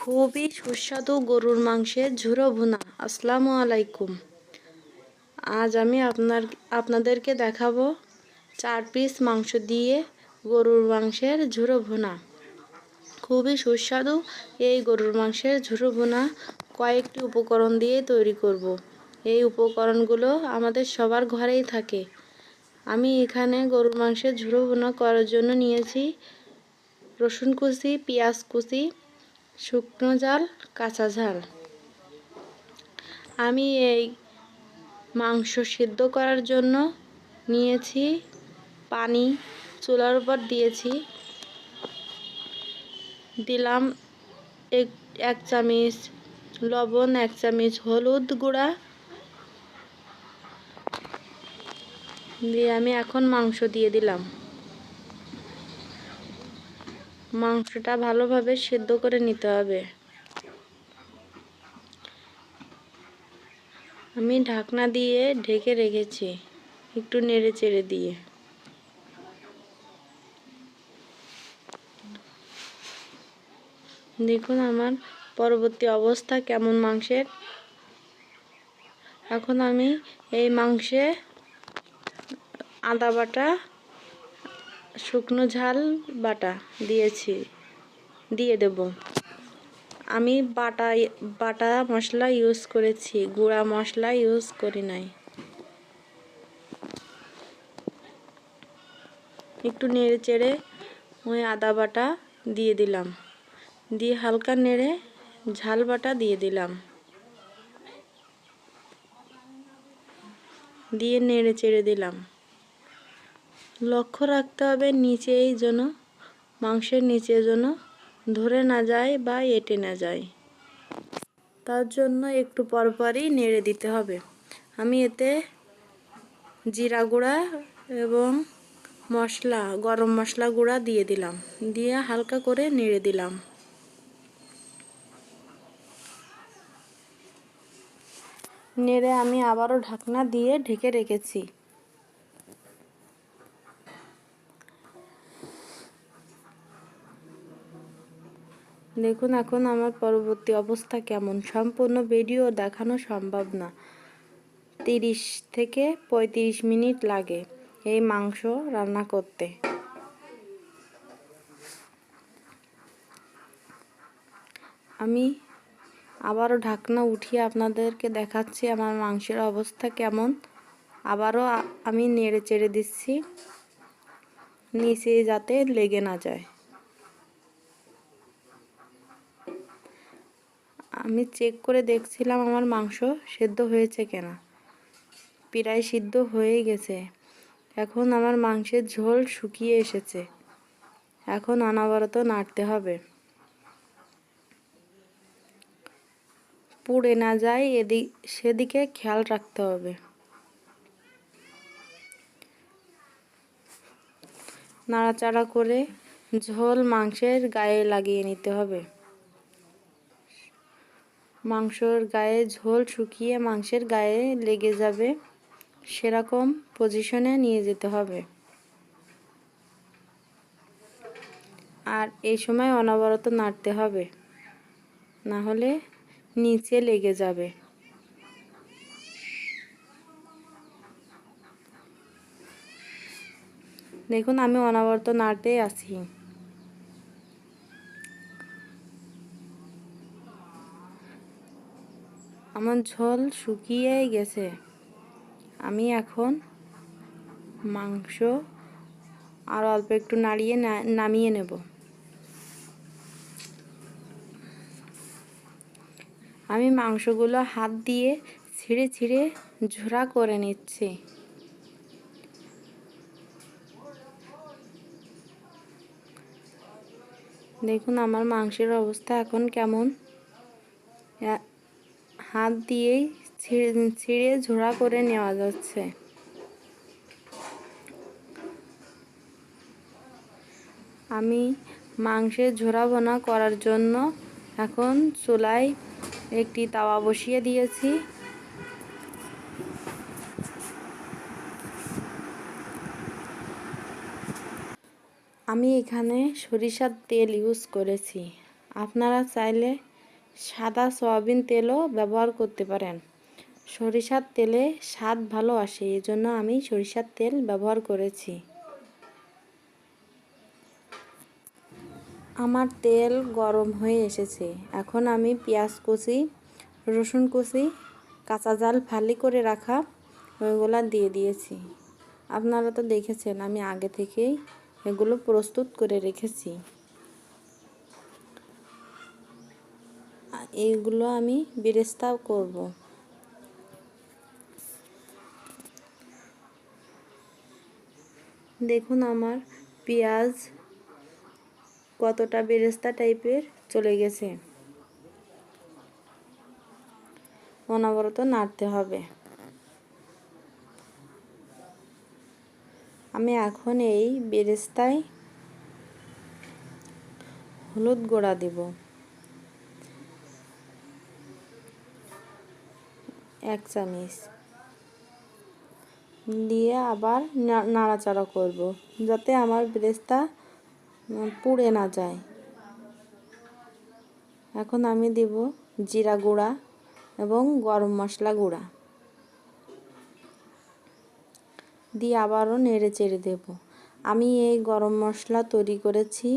খুবই সুস্বাদু গরুর মাংসের ঝুরো ভুনা। আসসালামু আলাইকুম। আজ আমি আপনার, আপনাদেরকে দেখাবো চার পিস মাংস দিয়ে গরুর মাংসের ঝুরো ভুনা। খুবই সুস্বাদু এই গরুর মাংসের ঝুরো ভুনা। কয়েকটি উপকরণ দিয়ে তৈরি করব। এই উপকরণগুলো আমাদের সবার ঘরেই থাকে। আমি এখানে গরুর মাংসের ঝুরো ভুনা করার জন্য নিয়েছি রসুন কুচি, পেঁয়াজ কুচি শুকনো ঝাল কাঁচা ঝাল। আমি এই মাংস সিদ্ধ করার জন্য নিয়েছি পানি, চুলার উপর দিয়েছি। দিলাম এক এক চামচ লবণ, এক চামচ হলুদ গুঁড়া। দিয়ে আমি এখন মাংস দিয়ে দিলাম। মাংসটা ভালোভাবে সেদ্ধ করে নিতে হবে। আমি ঢাকনা দিয়ে ঢেকে রেখেছি, একটু নেড়ে চেড়ে দিয়ে। দেখুন আমার পরবর্তী অবস্থা কেমন মাংসের। এখন আমি এই মাংসে আদা বাটা শুকনো ঝাল বাটা দিয়েছি, দিয়ে দেব। আমি বাটা বাটা মশলা ইউজ করেছি, গুঁড়া মশলা ইউজ করি নাই। একটু নেড়ে চেড়ে ওই আদা বাটা দিয়ে দিলাম। দিয়ে হালকা নেড়ে ঝাল বাটা দিয়ে দিলাম। দিয়ে নেড়ে চেড়ে দিলাম। লক্ষ্য রাখতে হবে নিচেই যেন, মাংসের নিচে যেন ধরে না যায় বা এটে না যায়। তার জন্য একটু পরপরই নেড়ে দিতে হবে। আমি এতে জিরা গুঁড়া এবং মশলা, গরম মশলা গুঁড়া দিয়ে দিলাম। দিয়ে হালকা করে নেড়ে দিলাম। নেড়ে আমি আবারও ঢাকনা দিয়ে ঢেকে রেখেছি। দেখুন এখন আমার পরবর্তী অবস্থা কেমন? সম্পূর্ণ ভিডিও দেখানো সম্ভব না। তিরিশ থেকে পঁয়ত্রিশ মিনিট লাগে এই মাংস রান্না করতে। আমি আবারও ঢাকনা উঠিয়ে আপনাদেরকে দেখাচ্ছি আমার মাংসের অবস্থা কেমন। আবারও আমি নেড়ে চেড়ে দিচ্ছি, নিচে যাতে লেগে না যায়। আমি চেক করে দেখছিলাম আমার মাংস সেদ্ধ হয়েছে কেনা। প্রায় সিদ্ধ হয়ে গেছে। এখন আমার মাংসের ঝোল শুকিয়ে এসেছে। এখন অনাবরত নাড়তে হবে। পুড়ে না যায় এদিক সেদিকে খেয়াল রাখতে হবে। নাড়াচাড়া করে ঝোল মাংসের গায়ে লাগিয়ে নিতে হবে। মাংসর গায়ে ঝোল শুকিয়ে মাংসের গায়ে লেগে যাবে, সেরকম পজিশনে নিয়ে যেতে হবে। আর এই সময় অনবরত নাড়তে হবে, না হলে নিচে লেগে যাবে। দেখুন, আমি অনবরত নাড়তেই আছি আমার ঝোল শুকিয়ে গেছে। আমি এখন মাংস আর অল্প একটু নাড়িয়ে নামিয়ে নেব। আমি মাংসগুলো হাত দিয়ে ছিঁড়ে ছিঁড়ে ঝোড়া করে নিচ্ছি। দেখুন আমার মাংসের অবস্থা এখন কেমন। হাত দিয়েই ছিঁড়ে ঝোড়া করে নেওয়া যাচ্ছে। আমি মাংসের ঝোড়া বোনা করার জন্য এখন চুলায় একটি তাওয়া বসিয়ে দিয়েছি। আমি এখানে সরিষার তেল ইউজ করেছি। আপনারা চাইলে সাদা সয়াবিন তেলও ব্যবহার করতে পারেন। সরিষার তেলে স্বাদ ভালো আসে এই জন্য আমি সরিষার তেল ব্যবহার করেছি। আমার তেল গরম হয়ে এসেছে। এখন আমি পেঁয়াজ কুচি, রসুন কুচি, কাঁচা জাল ফালি করে রাখা ওইগুলা দিয়ে দিয়েছি। আপনারা তো দেখেছেন, আমি আগে থেকেই এগুলো প্রস্তুত করে রেখেছি। এইগুলো আমি বেরেস্তা করব। দেখুন আমার পেঁয়াজ কতটা বেরেস্তা টাইপের চলে গেছে। অনবরত নাড়তে হবে। আমি এখন এই বেরেস্তায় হলুদ গোড়া দেব। এক চামচ দিয়ে আবার নাড়াচাড়া করব, যাতে আমার বেরেস্তা পুড়ে না যায়। এখন আমি দেব জিরা গুঁড়া এবং গরম মশলা গুঁড়া। দিয়ে আবারও নেড়ে চেড়ে দেব। আমি এই গরম মশলা তৈরি করেছি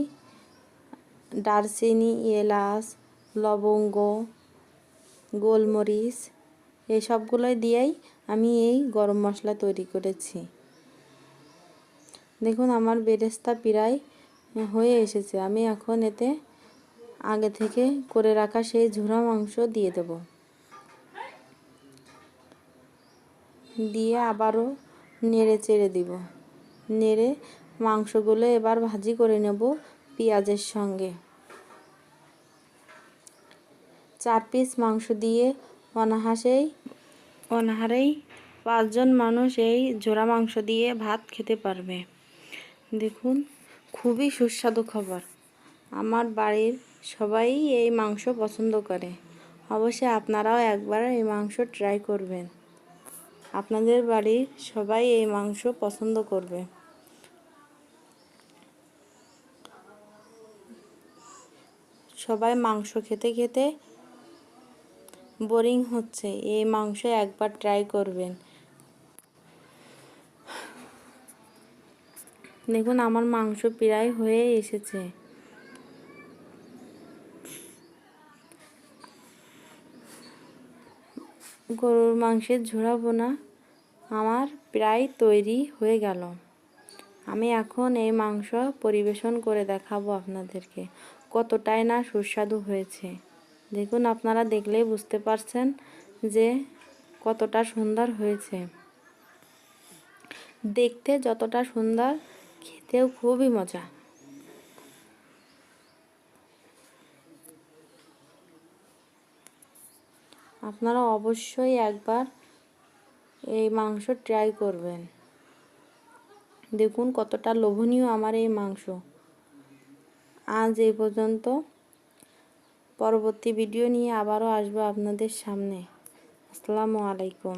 দারচিনি, এলাচ, লবঙ্গ, গোলমরিচ এই সবগুলোই দিয়েই আমি এই গরম মশলা তৈরি করেছি। দেখুন, আমার বেরেস্তা প্রায় হয়ে এসেছে। আমি এখন এতে আগে থেকে করে রাখা সেই ঝুরা মাংস দিয়ে দেব। দিয়ে আবারও নেড়ে চেড়ে দিব। নেড়ে মাংসগুলো এবার ভাজি করে নেব পেঁয়াজের সঙ্গে। চার পিস মাংস দিয়ে অনাহাসেই অনাহারেই পাঁচজন মানুষ এই জোড়া মাংস দিয়ে ভাত খেতে পারবে। দেখুন, খুবই সুস্বাদু খাবার। আমার বাড়ির সবাই এই মাংস পছন্দ করে। অবশ্যই আপনারাও একবার এই মাংস ট্রাই করবেন। আপনাদের বাড়ির সবাই এই মাংস পছন্দ করবে। সবাই মাংস খেতে খেতে বোরিং হচ্ছে, এই মাংস একবার ট্রাই করবেন। দেখুন, আমার মাংস প্রায় হয়ে এসেছে। গরুর মাংসের ঝোড়া বোনা আমার প্রায় তৈরি হয়ে গেল। আমি এখন এই মাংস পরিবেশন করে দেখাবো আপনাদেরকে, কতটাই না সুস্বাদু হয়েছে। দেখুন, আপনারা দেখলেই বুঝতে পারছেন যে কতটা সুন্দর হয়েছে। দেখতে যতটা সুন্দর, খেতেও খুবই মজা। আপনারা অবশ্যই একবার এই মাংস ট্রাই করবেন। দেখুন কতটা লোভনীয় আমার এই মাংস। আজ এই পর্যন্ত পরবর্তী ভিডিও নিয়ে আবারও আসব আপনাদের সামনে। আসসালামু আলাইকুম।